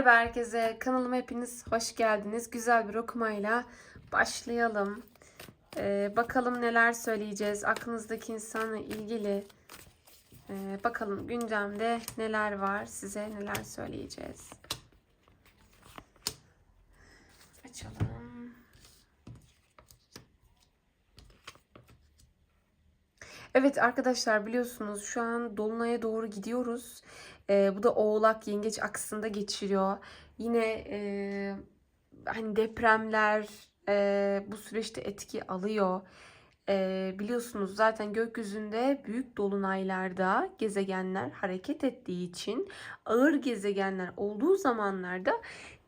Merhaba herkese. Kanalıma hepiniz hoş geldiniz. Güzel bir okumayla başlayalım. Ee, bakalım neler söyleyeceğiz. Aklınızdaki insanla ilgili. Ee, bakalım gündemde neler var. Size neler söyleyeceğiz. Açalım. Evet arkadaşlar biliyorsunuz şu an Dolunay'a doğru gidiyoruz. Ee, bu da Oğlak Yengeç aksında geçiriyor. Yine e, hani depremler e, bu süreçte etki alıyor. E, biliyorsunuz zaten gökyüzünde büyük dolunaylarda gezegenler hareket ettiği için ağır gezegenler olduğu zamanlarda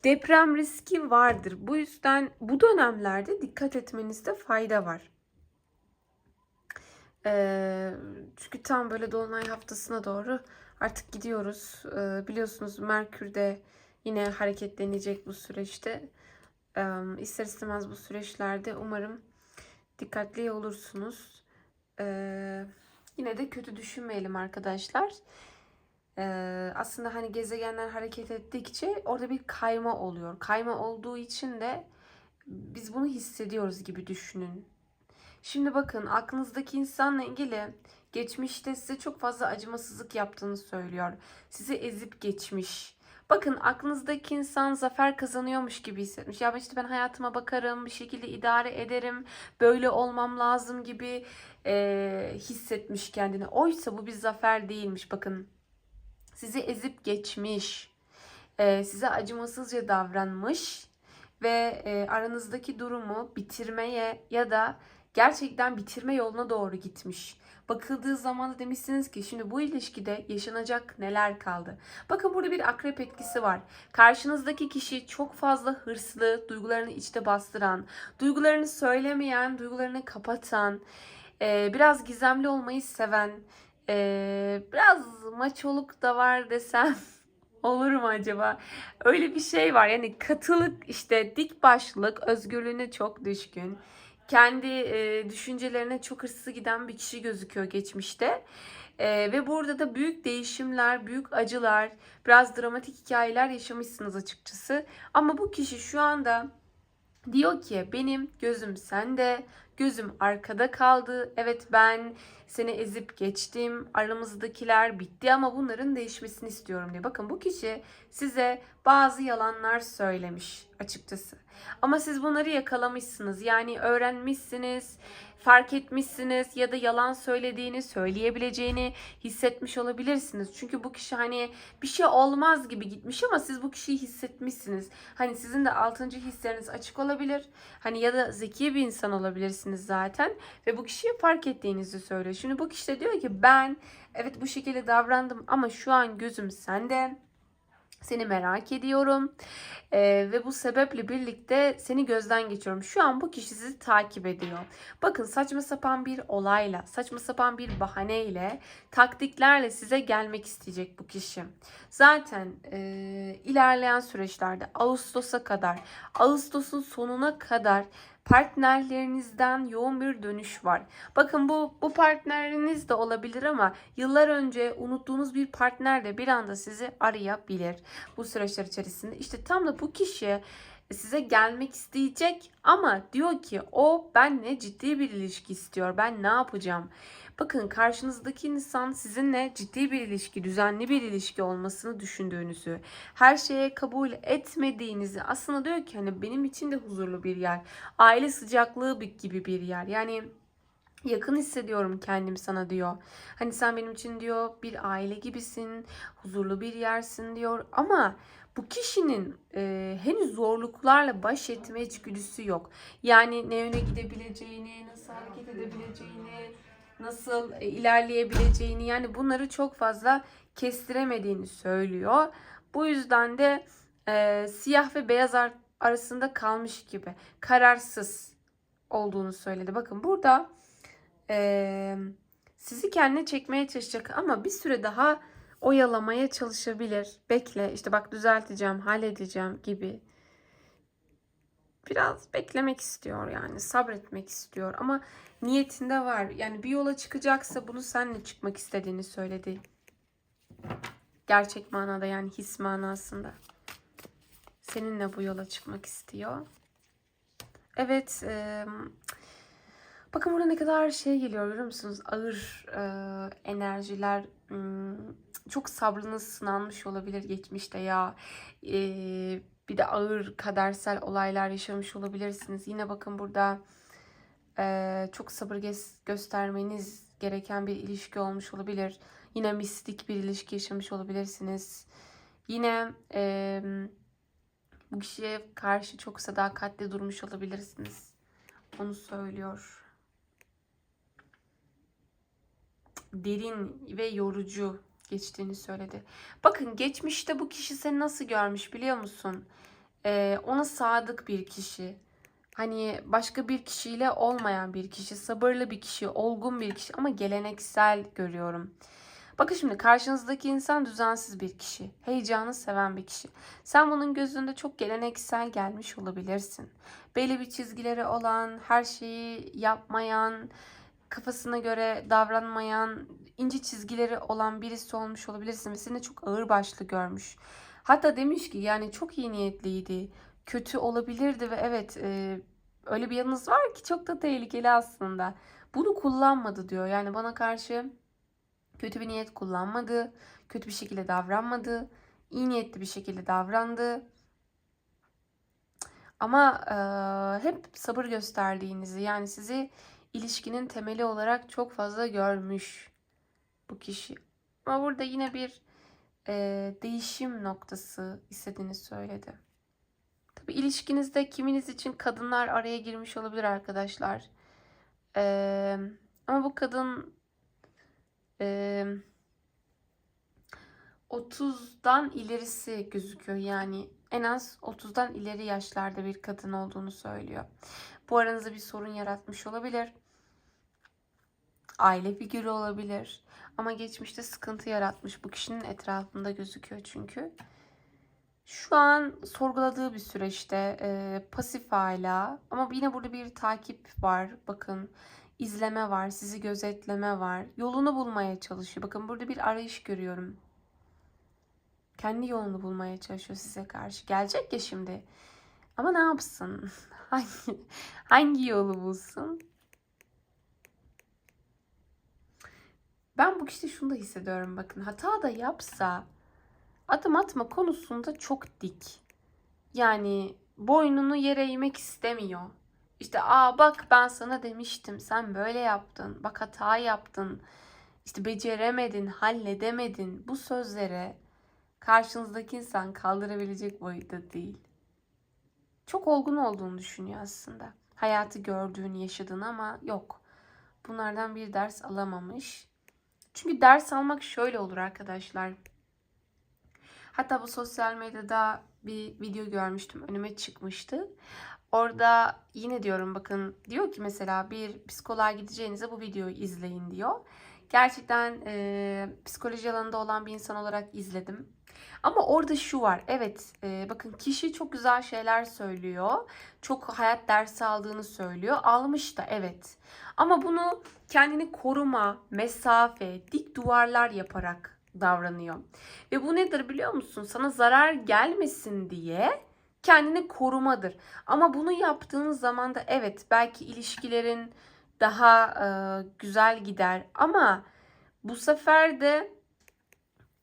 deprem riski vardır. Bu yüzden bu dönemlerde dikkat etmenizde fayda var. Ee, çünkü tam böyle dolunay haftasına doğru artık gidiyoruz. Ee, biliyorsunuz Merkür de yine hareketlenecek bu süreçte. Ee, ister istemez bu süreçlerde umarım dikkatli olursunuz. Ee, yine de kötü düşünmeyelim arkadaşlar. Ee, aslında hani gezegenler hareket ettikçe orada bir kayma oluyor. Kayma olduğu için de biz bunu hissediyoruz gibi düşünün. Şimdi bakın aklınızdaki insanla ilgili geçmişte size çok fazla acımasızlık yaptığını söylüyor. Sizi ezip geçmiş. Bakın aklınızdaki insan zafer kazanıyormuş gibi hissetmiş. Ya işte ben hayatıma bakarım, bir şekilde idare ederim, böyle olmam lazım gibi e, hissetmiş kendini. Oysa bu bir zafer değilmiş. Bakın sizi ezip geçmiş, e, size acımasızca davranmış ve e, aranızdaki durumu bitirmeye ya da gerçekten bitirme yoluna doğru gitmiş. Bakıldığı zaman da demişsiniz ki şimdi bu ilişkide yaşanacak neler kaldı? Bakın burada bir akrep etkisi var. Karşınızdaki kişi çok fazla hırslı, duygularını içte bastıran, duygularını söylemeyen, duygularını kapatan, e, biraz gizemli olmayı seven, e, biraz maçoluk da var desem olur mu acaba? Öyle bir şey var. Yani katılık işte dik başlılık, özgürlüğüne çok düşkün kendi e, düşüncelerine çok hırslı giden bir kişi gözüküyor geçmişte. E, ve burada da büyük değişimler, büyük acılar, biraz dramatik hikayeler yaşamışsınız açıkçası. Ama bu kişi şu anda diyor ki benim gözüm sende, gözüm arkada kaldı. Evet ben seni ezip geçtim. Aramızdakiler bitti ama bunların değişmesini istiyorum diye. Bakın bu kişi size bazı yalanlar söylemiş açıkçası. Ama siz bunları yakalamışsınız. Yani öğrenmişsiniz, fark etmişsiniz ya da yalan söylediğini, söyleyebileceğini hissetmiş olabilirsiniz. Çünkü bu kişi hani bir şey olmaz gibi gitmiş ama siz bu kişiyi hissetmişsiniz. Hani sizin de altıncı hisleriniz açık olabilir. Hani ya da zeki bir insan olabilirsiniz zaten ve bu kişiyi fark ettiğinizi söylüyor. Şimdi bu kişi de diyor ki ben evet bu şekilde davrandım ama şu an gözüm sende. Seni merak ediyorum ee, ve bu sebeple birlikte seni gözden geçiyorum. Şu an bu kişi sizi takip ediyor. Bakın saçma sapan bir olayla, saçma sapan bir bahaneyle, taktiklerle size gelmek isteyecek bu kişi. Zaten e, ilerleyen süreçlerde Ağustos'a kadar, Ağustos'un sonuna kadar partnerlerinizden yoğun bir dönüş var. Bakın bu bu partneriniz de olabilir ama yıllar önce unuttuğunuz bir partner de bir anda sizi arayabilir bu süreçler içerisinde. İşte tam da bu kişi size gelmek isteyecek ama diyor ki o benle ciddi bir ilişki istiyor. Ben ne yapacağım? Bakın karşınızdaki insan sizinle ciddi bir ilişki, düzenli bir ilişki olmasını düşündüğünüzü, her şeye kabul etmediğinizi aslında diyor ki hani benim için de huzurlu bir yer. Aile sıcaklığı gibi bir yer. Yani yakın hissediyorum kendim sana diyor. Hani sen benim için diyor bir aile gibisin, huzurlu bir yersin diyor ama bu kişinin e, henüz zorluklarla baş etme içgüdüsü yok. Yani ne yöne gidebileceğini, nasıl hareket edebileceğini, nasıl e, ilerleyebileceğini yani bunları çok fazla kestiremediğini söylüyor. Bu yüzden de e, siyah ve beyaz arasında kalmış gibi kararsız olduğunu söyledi. Bakın burada e, sizi kendine çekmeye çalışacak ama bir süre daha oyalamaya çalışabilir. Bekle işte bak düzelteceğim, halledeceğim gibi. Biraz beklemek istiyor yani sabretmek istiyor ama niyetinde var. Yani bir yola çıkacaksa bunu senle çıkmak istediğini söyledi. Gerçek manada yani his manasında. seninle bu yola çıkmak istiyor. Evet, e, bakın burada ne kadar şey geliyor görüyor musunuz? Ağır e, enerjiler, hmm, çok sabrınız sınanmış olabilir geçmişte ya. E, bir de ağır kadersel olaylar yaşamış olabilirsiniz. Yine bakın burada e, çok sabır göstermeniz gereken bir ilişki olmuş olabilir. Yine mistik bir ilişki yaşamış olabilirsiniz. Yine e, bu kişiye karşı çok sadakatli durmuş olabilirsiniz. Onu söylüyor. Derin ve yorucu geçtiğini söyledi. Bakın geçmişte bu kişi seni nasıl görmüş biliyor musun? Ee, ona sadık bir kişi. Hani başka bir kişiyle olmayan bir kişi, sabırlı bir kişi, olgun bir kişi ama geleneksel görüyorum. Bakın şimdi karşınızdaki insan düzensiz bir kişi, heyecanı seven bir kişi. Sen bunun gözünde çok geleneksel gelmiş olabilirsin. Belli bir çizgileri olan, her şeyi yapmayan, kafasına göre davranmayan, ince çizgileri olan birisi olmuş olabilirsin ve seni çok ağır başlı görmüş. Hatta demiş ki yani çok iyi niyetliydi, kötü olabilirdi ve evet e, öyle bir yanınız var ki çok da tehlikeli aslında. Bunu kullanmadı diyor. Yani bana karşı kötü bir niyet kullanmadı, kötü bir şekilde davranmadı, iyi niyetli bir şekilde davrandı. Ama e, hep sabır gösterdiğinizi yani sizi ilişkinin temeli olarak çok fazla görmüş bu kişi. Ama burada yine bir e, değişim noktası istediğini söyledi. Tabii ilişkinizde kiminiz için kadınlar araya girmiş olabilir arkadaşlar. E, ama bu kadın e, 30'dan ilerisi gözüküyor. Yani en az 30'dan ileri yaşlarda bir kadın olduğunu söylüyor. Bu aranızda bir sorun yaratmış olabilir. Aile figürü olabilir. Ama geçmişte sıkıntı yaratmış. Bu kişinin etrafında gözüküyor çünkü. Şu an sorguladığı bir süreçte e, pasif hala ama yine burada bir takip var. Bakın izleme var, sizi gözetleme var. Yolunu bulmaya çalışıyor. Bakın burada bir arayış görüyorum. Kendi yolunu bulmaya çalışıyor size karşı. Gelecek ya şimdi. Ama ne yapsın? hangi hangi yolu bulsun? Ben bu kişide şunu da hissediyorum bakın. Hata da yapsa adım atma konusunda çok dik. Yani boynunu yere eğmek istemiyor. İşte aa bak ben sana demiştim sen böyle yaptın. Bak hata yaptın. İşte beceremedin, halledemedin. Bu sözlere karşınızdaki insan kaldırabilecek boyutta değil. Çok olgun olduğunu düşünüyor aslında. Hayatı gördüğünü, yaşadığını ama yok. Bunlardan bir ders alamamış. Çünkü ders almak şöyle olur arkadaşlar. Hatta bu sosyal medyada bir video görmüştüm. Önüme çıkmıştı. Orada yine diyorum bakın diyor ki mesela bir psikoloğa gideceğinize bu videoyu izleyin diyor. Gerçekten e, psikoloji alanında olan bir insan olarak izledim. Ama orada şu var. Evet e, bakın kişi çok güzel şeyler söylüyor. Çok hayat dersi aldığını söylüyor. Almış da evet. Ama bunu kendini koruma, mesafe, dik duvarlar yaparak davranıyor. Ve bu nedir biliyor musun? Sana zarar gelmesin diye kendini korumadır. Ama bunu yaptığın zaman da evet belki ilişkilerin daha e, güzel gider ama bu sefer de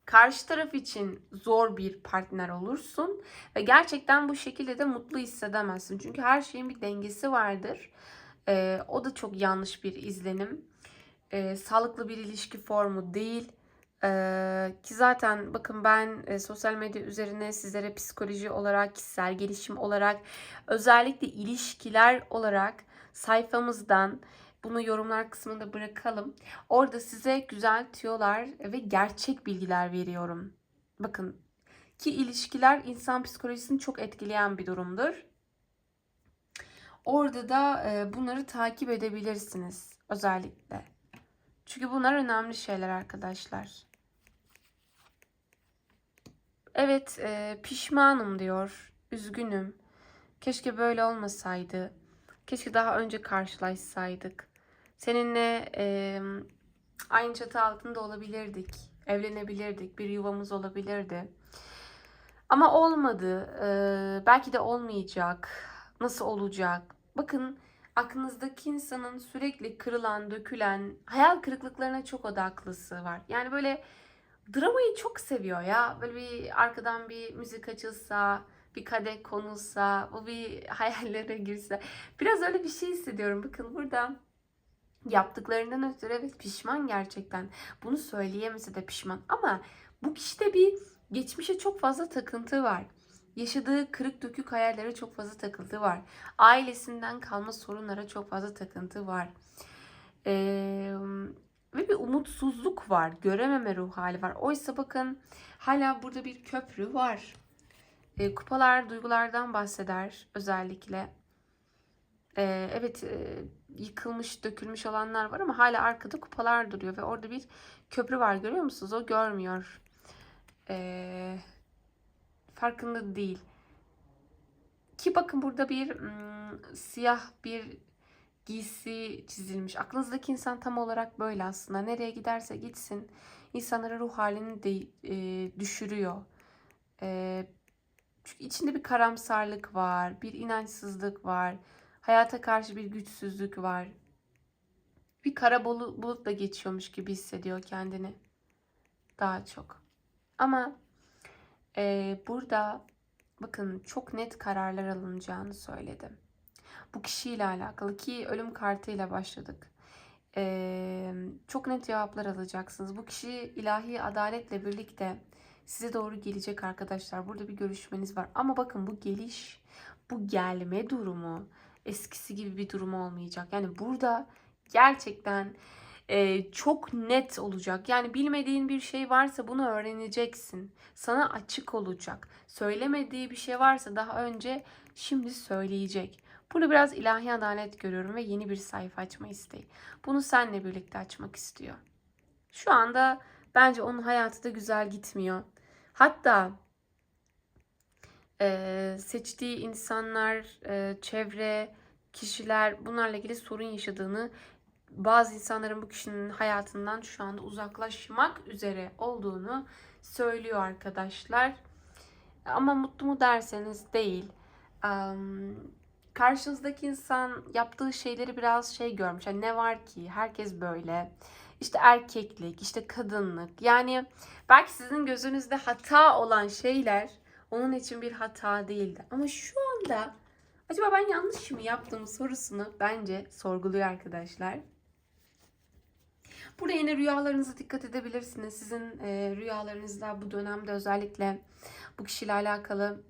karşı taraf için zor bir partner olursun ve gerçekten bu şekilde de mutlu hissedemezsin. Çünkü her şeyin bir dengesi vardır. E, o da çok yanlış bir izlenim. E, sağlıklı bir ilişki formu değil. Ee, ki zaten bakın ben e, sosyal medya üzerine sizlere psikoloji olarak, kişisel gelişim olarak, özellikle ilişkiler olarak sayfamızdan bunu yorumlar kısmında bırakalım. Orada size güzel tüyolar ve gerçek bilgiler veriyorum. Bakın ki ilişkiler insan psikolojisini çok etkileyen bir durumdur. Orada da e, bunları takip edebilirsiniz özellikle. Çünkü bunlar önemli şeyler arkadaşlar. Evet, e, pişmanım diyor. Üzgünüm. Keşke böyle olmasaydı. Keşke daha önce karşılaşsaydık. Seninle e, aynı çatı altında olabilirdik. Evlenebilirdik. Bir yuvamız olabilirdi. Ama olmadı. Ee, belki de olmayacak. Nasıl olacak? Bakın aklınızdaki insanın sürekli kırılan, dökülen, hayal kırıklıklarına çok odaklısı var. Yani böyle dramayı çok seviyor ya. Böyle bir arkadan bir müzik açılsa, bir kadeh konulsa, o bir hayallere girse. Biraz öyle bir şey hissediyorum. Bakın burada yaptıklarından ötürü evet pişman gerçekten. Bunu söyleyemese de pişman. Ama bu kişide bir geçmişe çok fazla takıntı var. Yaşadığı kırık dökük hayallere çok fazla takıntı var. Ailesinden kalma sorunlara çok fazla takıntı var. Ee, ve bir umutsuzluk var. Görememe ruh hali var. Oysa bakın hala burada bir köprü var. Ee, kupalar duygulardan bahseder özellikle. Ee, evet yıkılmış, dökülmüş olanlar var ama hala arkada kupalar duruyor ve orada bir köprü var görüyor musunuz? O görmüyor. Ee, farkında değil. Ki bakın burada bir mm, siyah bir giysi çizilmiş. Aklınızdaki insan tam olarak böyle aslında. Nereye giderse gitsin insanlara ruh halini de e, düşürüyor. E, çünkü içinde bir karamsarlık var, bir inançsızlık var, hayata karşı bir güçsüzlük var. Bir kara bulu- bulutla geçiyormuş gibi hissediyor kendini. Daha çok. Ama e, burada bakın çok net kararlar alınacağını söyledim. Bu kişiyle alakalı ki ölüm kartıyla başladık. Ee, çok net cevaplar alacaksınız. Bu kişi ilahi adaletle birlikte size doğru gelecek arkadaşlar. Burada bir görüşmeniz var. Ama bakın bu geliş, bu gelme durumu eskisi gibi bir durum olmayacak. Yani burada gerçekten e, çok net olacak. Yani bilmediğin bir şey varsa bunu öğreneceksin. Sana açık olacak. Söylemediği bir şey varsa daha önce şimdi söyleyecek. Burada biraz ilahi adalet görüyorum ve yeni bir sayfa açma isteği. Bunu seninle birlikte açmak istiyor. Şu anda bence onun hayatı da güzel gitmiyor. Hatta e, seçtiği insanlar, e, çevre, kişiler bunlarla ilgili sorun yaşadığını, bazı insanların bu kişinin hayatından şu anda uzaklaşmak üzere olduğunu söylüyor arkadaşlar. Ama mutlu mu derseniz değil. Um, karşınızdaki insan yaptığı şeyleri biraz şey görmüş. Yani ne var ki herkes böyle. İşte erkeklik, işte kadınlık. Yani belki sizin gözünüzde hata olan şeyler onun için bir hata değildi. Ama şu anda acaba ben yanlış mı yaptım sorusunu bence sorguluyor arkadaşlar. Burada yine rüyalarınıza dikkat edebilirsiniz. Sizin e, rüyalarınızda bu dönemde özellikle bu kişiyle alakalı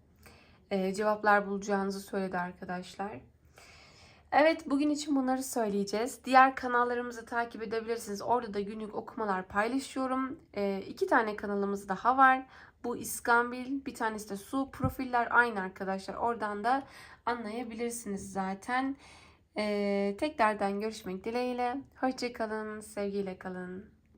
e, cevaplar bulacağınızı söyledi arkadaşlar. Evet bugün için bunları söyleyeceğiz. Diğer kanallarımızı takip edebilirsiniz. Orada da günlük okumalar paylaşıyorum. E, iki tane kanalımız daha var. Bu İskambil, bir tanesi de su. Profiller aynı arkadaşlar. Oradan da anlayabilirsiniz zaten. E, tekrardan görüşmek dileğiyle. Hoşçakalın, sevgiyle kalın.